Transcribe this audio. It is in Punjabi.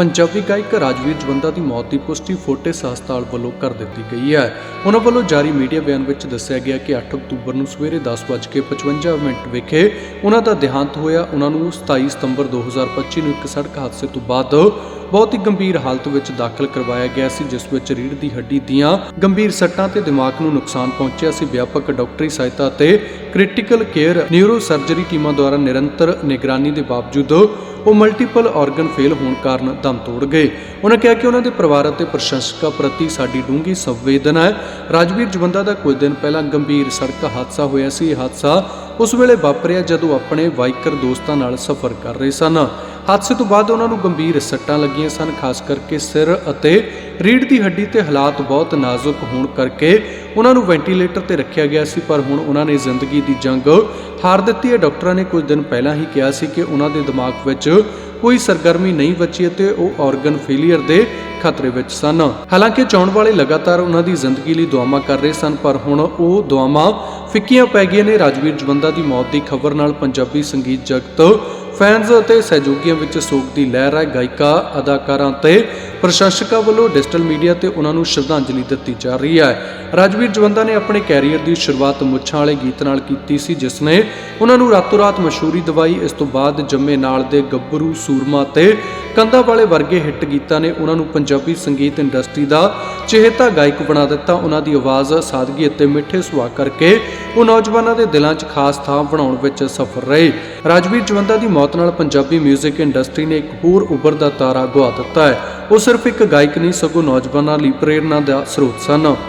ਪੰਜਾਬੀ ਗਾਇਕ ਰਾਜਵੀਰ ਜਵੰਦਾ ਦੀ ਮੌਤ ਦੀ ਪੁਸ਼ਟੀ ਫੋਰਟਿਸ ਹਸਪਤਾਲ ਵੱਲੋਂ ਕਰ ਦਿੱਤੀ ਗਈ ਹੈ। ਉਹਨਾਂ ਵੱਲੋਂ ਜਾਰੀ ਮੀਡੀਆ ਬਿਆਨ ਵਿੱਚ ਦੱਸਿਆ ਗਿਆ ਕਿ 8 ਅਕਤੂਬਰ ਨੂੰ ਸਵੇਰੇ 10:55 ਮਿੰਟ ਵਿਖੇ ਉਹਨਾਂ ਦਾ ਦੇਹਾਂਤ ਹੋਇਆ। ਉਹਨਾਂ ਨੂੰ 27 ਸਤੰਬਰ 2025 ਨੂੰ ਇੱਕ ਸੜਕ ਹਾਦਸੇ ਤੋਂ ਬਾਅਦ ਬਹੁਤ ਹੀ ਗੰਭੀਰ ਹਾਲਤ ਵਿੱਚ ਦਾਖਲ ਕਰਵਾਇਆ ਗਿਆ ਸੀ, ਜਿਸ ਵਿੱਚ ਰੀੜ੍ਹ ਦੀ ਹੱਡੀ ਦੀਆਂ ਗੰਭੀਰ ਸੱਟਾਂ ਤੇ ਦਿਮਾਗ ਨੂੰ ਨੁਕਸਾਨ ਪਹੁੰਚਿਆ ਸੀ। ਵਿਆਪਕ ਡਾਕਟਰੀ ਸਹਾਇਤਾ ਤੇ ਕ੍ਰਿਟੀਕਲ ਕੇਅਰ ਨਿਊਰੋ ਸਰਜਰੀ ਟੀਮਾਂ ਦੁਆਰਾ ਨਿਰੰਤਰ ਨਿਗਰਾਨੀ ਦੇ ਬਾਵਜੂਦ ਉਹ ਮਲਟੀਪਲ ਆਰਗਨ ਫੇਲ ਹੋਣ ਕਾਰਨ ਦਮ ਤੋੜ ਗਏ। ਉਹਨਾਂ ਕਿਹਾ ਕਿ ਉਹਨਾਂ ਦੇ ਪਰਿਵਾਰ ਅਤੇ ਪ੍ਰਸ਼ੰਸਕਾਂ ਪ੍ਰਤੀ ਸਾਡੀ ਡੂੰਘੀ ਸੰਵੇਦਨਾ ਹੈ। ਰਾਜਵੀਰ ਜਵੰਦਾ ਦਾ ਕੁਝ ਦਿਨ ਪਹਿਲਾਂ ਗੰਭੀਰ ਸੜਕ ਹਾਦਸਾ ਹੋਇਆ ਸੀ। ਇਹ ਹਾਦਸਾ ਉਸ ਵੇਲੇ ਵਾਪਰਿਆ ਜਦੋਂ ਆਪਣੇ ਬਾਈਕਰ ਦੋਸਤਾਂ ਨਾਲ ਸਫ਼ਰ ਕਰ ਰਹੇ ਸਨ। ਹਾਦਸੇ ਤੋਂ ਬਾਅਦ ਉਹਨਾਂ ਨੂੰ ਗੰਭੀਰ ਸੱਟਾਂ ਲੱਗੀਆਂ ਸਨ, ਖਾਸ ਕਰਕੇ ਸਿਰ ਅਤੇ ਰੀੜ੍ਹ ਦੀ ਹੱਡੀ ਤੇ ਹਾਲਾਤ ਬਹੁਤ ਨਾਜ਼ੁਕ ਹੋਣ ਕਰਕੇ ਉਹਨਾਂ ਨੂੰ ਵੈਂਟੀਲੇਟਰ ਤੇ ਰੱਖਿਆ ਗਿਆ ਸੀ, ਪਰ ਹੁਣ ਉਹਨਾਂ ਨੇ ਜ਼ਿੰਦਗੀ ਦੀ ਜੰਗ ਹਾਰ ਦਿੱਤੀ ਹੈ। ਡਾਕਟਰਾਂ ਨੇ ਕੁਝ ਦਿਨ ਪਹਿਲਾਂ ਹੀ ਕਿਹਾ ਸੀ ਕਿ ਉਹਨਾਂ ਦੇ ਦਿਮਾਗ ਵਿੱਚ ਕੋਈ ਸਰਗਰਮੀ ਨਹੀਂ ਬਚੀ ਅਤੇ ਉਹ ਆਰਗਨ ਫੇਲਿਅਰ ਦੇ ਖਤਰੇ ਵਿੱਚ ਸਨ। ਹਾਲਾਂਕਿ ਚਾਉਣ ਵਾਲੇ ਲਗਾਤਾਰ ਉਹਨਾਂ ਦੀ ਜ਼ਿੰਦਗੀ ਲਈ ਦੁਆਵਾਂ ਕਰ ਰਹੇ ਸਨ, ਪਰ ਹੁਣ ਉਹ ਦੁਆਵਾਂ ਫਿੱਕੀਆਂ ਪੈ ਗਈਆਂ ਨੇ। ਰਾਜਵੀਰ ਜਵੰਦਾ ਦੀ ਮੌਤ ਦੀ ਖਬਰ ਨਾਲ ਪੰਜਾਬੀ ਸੰਗੀਤ ਜਗਤ ਫੈਨਸ ਅਤੇ ਸਹਿਯੋਗੀਆਂ ਵਿੱਚ ਸੋਗ ਦੀ ਲਹਿਰ ਹੈ। ਗਾਇਕਾ, ਅਦਾਕਾਰਾਂ ਤੇ ਪ੍ਰਸ਼ੰਸਕਾਂ ਵੱਲੋਂ ਡਿਜੀਟਲ ਮੀਡੀਆ ਤੇ ਉਹਨਾਂ ਨੂੰ ਸ਼ਰਧਾਂਜਲੀ ਦਿੱਤੀ ਜਾ ਰਹੀ ਹੈ। ਰਾਜਵੀਰ ਜਵੰਦਾ ਨੇ ਆਪਣੇ ਕੈਰੀਅਰ ਦੀ ਸ਼ੁਰੂਆਤ ਮੁੱਛਾਂ ਵਾਲੇ ਗੀਤ ਨਾਲ ਕੀਤੀ ਸੀ, ਜਿਸ ਨੇ ਉਹਨਾਂ ਨੂੰ ਰਾਤੋਂ ਰਾਤ ਮਸ਼ਹੂਰੀ ਦਿਵਾਈ। ਇਸ ਤੋਂ ਬਾਅਦ ਜੰਮੇ ਨਾਲ ਦੇ ਗੱਭਰੂ ਸੂਰਮਾ ਤੇ ਕੰਧਾਂ ਵਾਲੇ ਵਰਗੇ ਹਿੱਟ ਗੀਤਾਂ ਨੇ ਉਹਨਾਂ ਨੂੰ ਪੰਜਾਬੀ ਸੰਗੀਤ ਇੰਡਸਟਰੀ ਦਾ ਚਿਹਤਾ ਗਾਇਕ ਬਣਾ ਦਿੱਤਾ। ਉਹਨਾਂ ਦੀ ਆਵਾਜ਼ ਸਾਦਗੀ ਅਤੇ ਮਿੱਠੇ ਸੁਭਾਅ ਕਰਕੇ ਉਹ ਨੌਜਵਾਨਾਂ ਦੇ ਦਿਲਾਂ 'ਚ ਖਾਸ ਥਾਂ ਬਣਾਉਣ ਵਿੱਚ ਸਫਲ ਰਹੇ। ਰਾਜਵੀਰ ਜਵੰਦਾ ਦੀ ਮੌਤ ਨਾਲ ਪੰਜਾਬੀ 뮤직 ਇੰਡਸਟਰੀ ਨੇ ਇੱਕ ਹੋਰ ਉੱਭਰਦਾ ਤਾਰਾ ਗਵਾ ਦਿੱਤਾ ਹੈ। ਉਹ ਸਿਰਫ ਇੱਕ ਗਾਇਕ ਨਹੀਂ, ਸਗੋਂ ਨੌਜਵਾਨਾਂ ਲਈ ਪ੍ਰੇਰਨਾ ਦਾ ਸਰੋਤ ਸਨ।